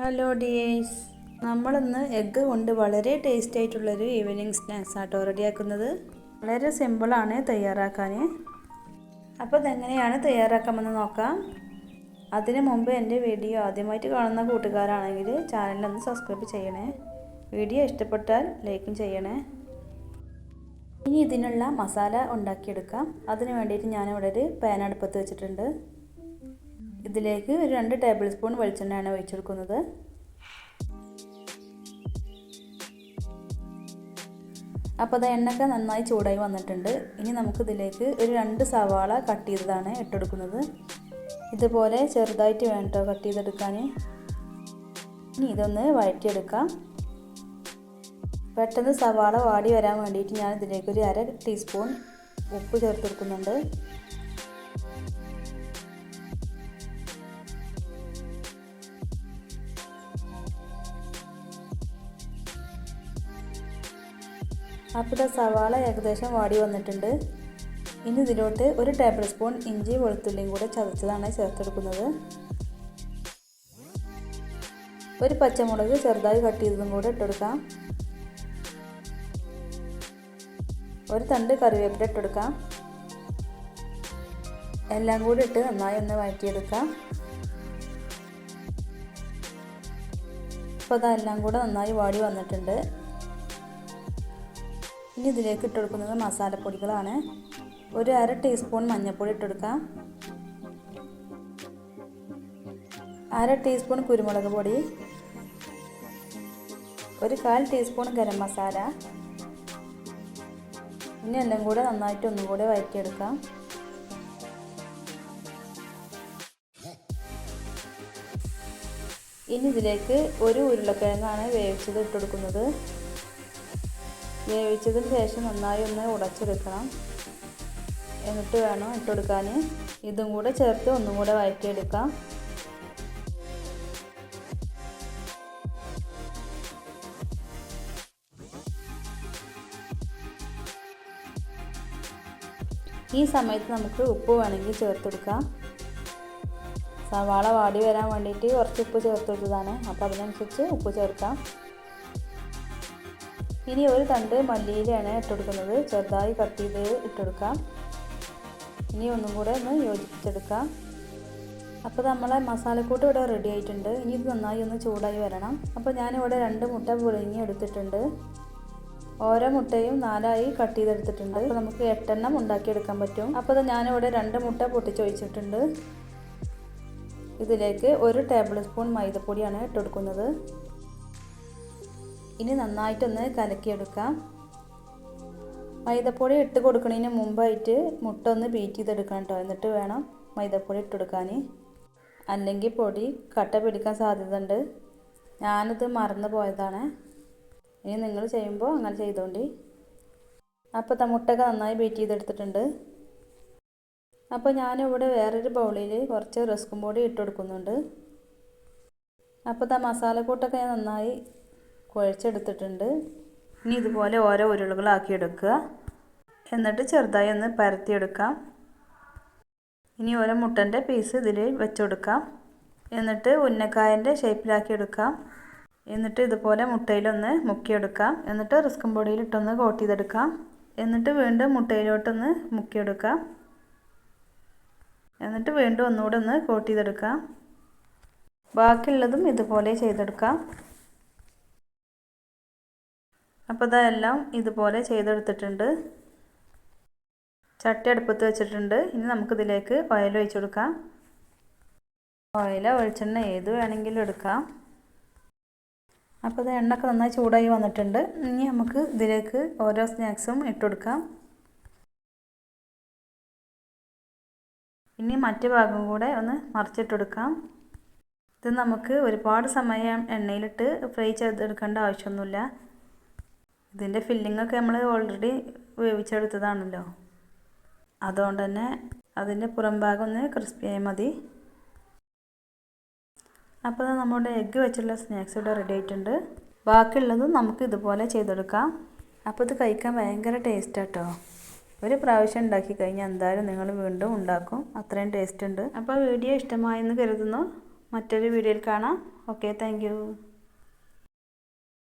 Hello dears നമ്മളിന്ന് egg കൊണ്ട് വളരെ ടേസ്റ്റ് ആയിട്ടുള്ളൊരു ഈവനിങ് സ്നാക്സ് ആട്ടോ റെഡിയാക്കുന്നത്. വളരെ സിമ്പിളാണ് തയ്യാറാക്കാൻ അപ്പോൾ ഇതെങ്ങനെയാണ് തയ്യാറാക്കാമെന്ന് നോക്കാം. അതിനു മുമ്പ് എന്റെ വീഡിയോ ആദ്യമായിട്ട് കാണുന്ന കൂട്ടുകാരാണെങ്കിൽ ചാനലൊന്ന് സബ്സ്ക്രൈബ് ചെയ്യണേ. വീഡിയോ ഇഷ്ടപ്പെട്ടാൽ ലൈക്കും ചെയ്യണേ. ഇനി ഇതിനുള്ള മസാല ഉണ്ടാക്കിയെടുക്കാം. അതിന് വേണ്ടിയിട്ട് ഞാനിവിടെ ഒരു പാൻ അടുപ്പത്ത് വെച്ചിട്ടുണ്ട്. ഇതിലേക്ക് ഒരു രണ്ട് ടേബിൾ സ്പൂൺ വെളിച്ചെണ്ണയാണ് ഒഴിച്ചെടുക്കുന്നത്. അപ്പോൾ അത് എണ്ണയൊക്കെ നന്നായി ചൂടായി വന്നിട്ടുണ്ട്. ഇനി നമുക്കിതിലേക്ക് ഒരു രണ്ട് സവാള കട്ട് ചെയ്തതാണ് ഇട്ടെടുക്കുന്നത്. ഇതുപോലെ ചെറുതായിട്ട് വേണം കേട്ടോ കട്ട് ചെയ്തെടുക്കാൻ ഇനി ഇതൊന്ന് വഴറ്റിയെടുക്കാം. പെട്ടെന്ന് സവാള വാടി വരാൻ വേണ്ടിയിട്ട് ഞാൻ ഇതിലേക്ക് ഒരു അര ടീസ്പൂൺ ഉപ്പ് ചേർത്തെടുക്കുന്നുണ്ട്. അപ്പോൾ സവാള ഏകദേശം വാടി വന്നിട്ടുണ്ട്. ഇനി ഇതിലോട്ട് ഒരു ടേബിൾ സ്പൂൺ ഇഞ്ചി വെളുത്തുള്ളിയും കൂടെ ചതച്ചതാണ് ചേർത്തെടുക്കുന്നത്. ഒരു പച്ചമുളക് ചെറുതായി കട്ട് ചെയ്തതും കൂടെ ഇട്ടെടുക്കാം. ഒരു തണ്ട് കറിവേപ്പില ഇട്ടെടുക്കാം. എല്ലാം കൂടി ഇട്ട് നന്നായി ഒന്ന് വഴറ്റിയെടുക്കാം. അപ്പോൾ അതെല്ലാം കൂടെ നന്നായി വാടി വന്നിട്ടുണ്ട്. ഇനി ഇതിലേക്ക് ഇട്ടെടുക്കുന്നത് മസാലപ്പൊടികളാണ്. ഒരു അര ടീസ്പൂൺ മഞ്ഞൾപ്പൊടി ഇട്ടെടുക്കാം അര ടീസ്പൂൺ കുരുമുളക് പൊടി. ഒരു കാൽ ടീസ്പൂൺ ഗരം മസാല. ഇനി എല്ലാം കൂടെ നന്നായിട്ട് ഒന്നും കൂടെ വഴറ്റിയെടുക്കാം ഇനി ഇതിലേക്ക് ഒരു ഉരുളക്കിഴങ്ങാണ് വേവിച്ചത് ഇട്ടെടുക്കുന്നത് വേവിച്ചതിന് ശേഷം നന്നായി ഒന്ന് ഉടച്ചെടുക്കണം. എന്നിട്ട് വേണം ഇട്ടെടുക്കാൻ ഇതും കൂടെ ചേർത്ത് ഒന്നും കൂടെ വഴറ്റിയെടുക്കാം. ഈ സമയത്ത് നമുക്ക് ഉപ്പ് വേണമെങ്കിൽ ചേർത്തെടുക്കാം. സവാള വാടി വരാൻ വേണ്ടിയിട്ട് കുറച്ച് ഉപ്പ് ചേർത്തെടുത്തതാണ്. അപ്പോൾ അതിനനുസരിച്ച് ഉപ്പ് ചേർക്കാം. ഇനി ഒരു തണ്ട് മല്ലിയിലാണ് ഇട്ടെടുക്കുന്നത്. ചെറുതായി കട്ട് ചെയ്ത് ഇട്ടെടുക്കാം. ഇനി ഒന്നും കൂടെ ഒന്ന് യോജിപ്പിച്ചെടുക്കാം. അപ്പോൾ നമ്മളെ മസാലക്കൂട്ട് ഇവിടെ റെഡി ആയിട്ടുണ്ട്. ഇനി ഇത് നന്നായി ഒന്ന് ചൂടായി വരണം. അപ്പോൾ ഞാനിവിടെ രണ്ട് മുട്ട പുഴുങ്ങി എടുത്തിട്ടുണ്ട്. ഓരോ മുട്ടയും നാലായി കട്ട് ചെയ്തെടുത്തിട്ടുണ്ട്. അപ്പോൾ നമുക്ക് എട്ടെണ്ണം ഉണ്ടാക്കിയെടുക്കാൻ പറ്റും. അപ്പോൾ അത് ഞാനിവിടെ രണ്ട് മുട്ട പൊട്ടിച്ചൊഴിച്ചിട്ടുണ്ട്. ഇതിലേക്ക് ഒരു ടേബിൾ സ്പൂൺ മൈദപ്പൊടിയാണ് ഇട്ടെടുക്കുന്നത്. ഇനി നന്നായിട്ടൊന്ന് കലക്കിയെടുക്കാം. മൈദപ്പൊടി ഇട്ട് കൊടുക്കുന്നതിന് മുമ്പായിട്ട് മുട്ട ഒന്ന് ബീറ്റ് ചെയ്തെടുക്കണം കേട്ടോ എന്നിട്ട് വേണം മൈദപ്പൊടി ഇട്ടെടുക്കാൻ അല്ലെങ്കിൽ പൊടി കട്ട പിടിക്കാൻ സാധ്യതയുണ്ട്. ഞാനിത് മറന്നു പോയതാണ്. ഇനി നിങ്ങൾ ചെയ്യുമ്പോൾ അങ്ങനെ ചെയ്തോണ്ടി. അപ്പോൾ മുട്ടയൊക്കെ നന്നായി ബീറ്റ് ചെയ്തെടുത്തിട്ടുണ്ട്. അപ്പോൾ ഞാനിവിടെ വേറൊരു ബൗളിൽ കുറച്ച് റസ്കും പൊടി ഇട്ട് കൊടുക്കുന്നുണ്ട്. അപ്പോൾ ഇതാ മസാലക്കൂട്ടൊക്കെ ഞാൻ നന്നായി കുഴച്ചെടുത്തിട്ടുണ്ട്. ഇനി ഇതുപോലെ ഓരോ ഉരുളകളാക്കി എടുക്കുക എന്നിട്ട് ചെറുതായി ഒന്ന് പരത്തിയെടുക്കാം. ഇനി ഓരോ മുട്ടന്റെ പീസ് ഇതിൽ വെച്ചെടുക്കാം. എന്നിട്ട് ഉന്നക്കായന്റെ ഷേപ്പിലാക്കി എടുക്കാം എന്നിട്ട് ഇതുപോലെ മുട്ടയിലൊന്ന് മുക്കിയെടുക്കാം. എന്നിട്ട് റിസ്കും പൊടിയിലിട്ടൊന്ന് കോട്ട് ചെയ്തെടുക്കാം. എന്നിട്ട് വീണ്ടും മുട്ടയിലോട്ടൊന്ന് മുക്കിയെടുക്കാം. എന്നിട്ട് വീണ്ടും ഒന്നുകൂടെ ഒന്ന് കോട്ട് ചെയ്തെടുക്കാം. ബാക്കിയുള്ളതും ഇതുപോലെ ചെയ്തെടുക്കാം. അപ്പോൾ ഇതെല്ലാം ഇതുപോലെ ചെയ്തെടുത്തിട്ടുണ്ട്. ചട്ടി അടുപ്പത്ത് വെച്ചിട്ടുണ്ട്. ഇനി നമുക്കിതിലേക്ക് ഓയിൽ ഒഴിച്ചു കൊടുക്കാം. ഓയിലോ വെളിച്ചെണ്ണ ഏത് വേണമെങ്കിലും എടുക്കാം. അപ്പോൾ ഇത് എണ്ണയൊക്കെ നന്നായി ചൂടായി വന്നിട്ടുണ്ട്. ഇനി നമുക്ക് ഇതിലേക്ക് ഓരോ സ്നാക്സും ഇട്ട് കൊടുക്കാം. ഇനി മറ്റു ഭാഗം കൂടെ ഒന്ന് മറിച്ചിട്ടെടുക്കാം ഇത് നമുക്ക് ഒരുപാട് സമയം എണ്ണയിലിട്ട് ഫ്രൈ ചെയ്തെടുക്കേണ്ട ആവശ്യമൊന്നുമില്ല. ഇതിന്റെ ഫില്ലിങ്ങൊക്കെ നമ്മൾ ഓൾറെഡി വേവിച്ചെടുത്തതാണല്ലോ. അതുകൊണ്ട് തന്നെ അതിന്റെ പുറം ഭാഗം ഒന്ന് ക്രിസ്പിയായി മതി അപ്പോൾ നമ്മുടെ എഗ്ഗ് വെച്ചുള്ള സ്നാക്സ് ഇവിടെ റെഡി ആയിട്ടുണ്ട്. ബാക്കിയുള്ളതും നമുക്ക് ഇതുപോലെ ചെയ്തെടുക്കാം. അപ്പോൾ ഇത് കഴിക്കാൻ ഭയങ്കര ടേസ്റ്റ് കേട്ടോ ഒരു പ്രാവശ്യം ഉണ്ടാക്കി കഴിഞ്ഞാൽ എന്തായാലും നിങ്ങൾ വീണ്ടും ഉണ്ടാക്കും. അത്രയും ടേസ്റ്റ് ഉണ്ട്. അപ്പോൾ വീഡിയോ ഇഷ്ടമായെന്ന് കരുതുന്നു. മറ്റൊരു വീഡിയോയിൽ കാണാം. Okay thank